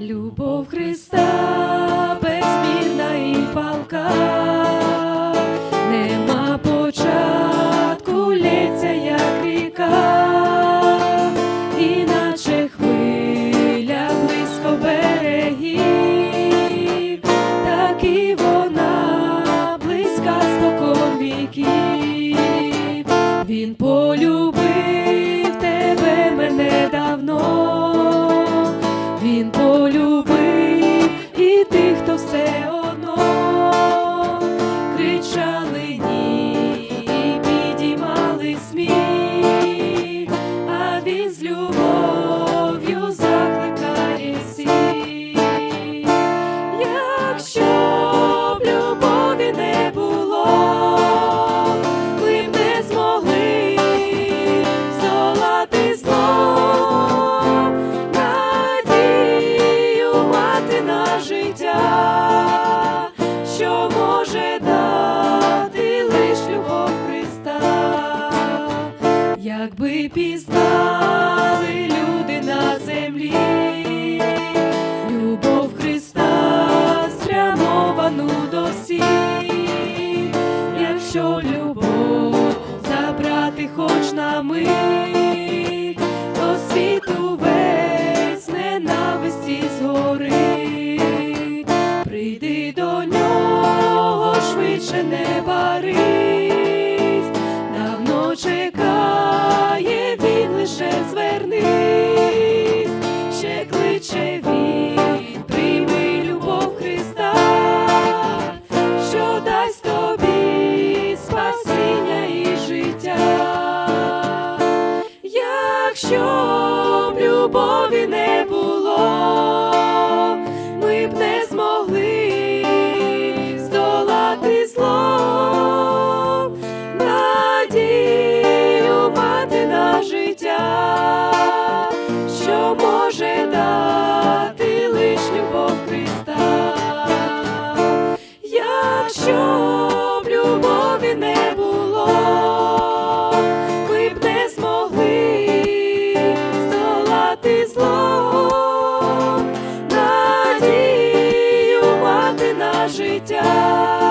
Любов Христа безмірна і палка, нема початку, лється, як ріка, іначе хвиля близько берегів, так і вона близька спокон віків. Він полюбив якби пізнали люди на землі, любов Христа спрямовану до всіх, якщо любов забрати хоч на мить, то світу весь ненависті згорить, прийди до нього, швидше не барись, життя.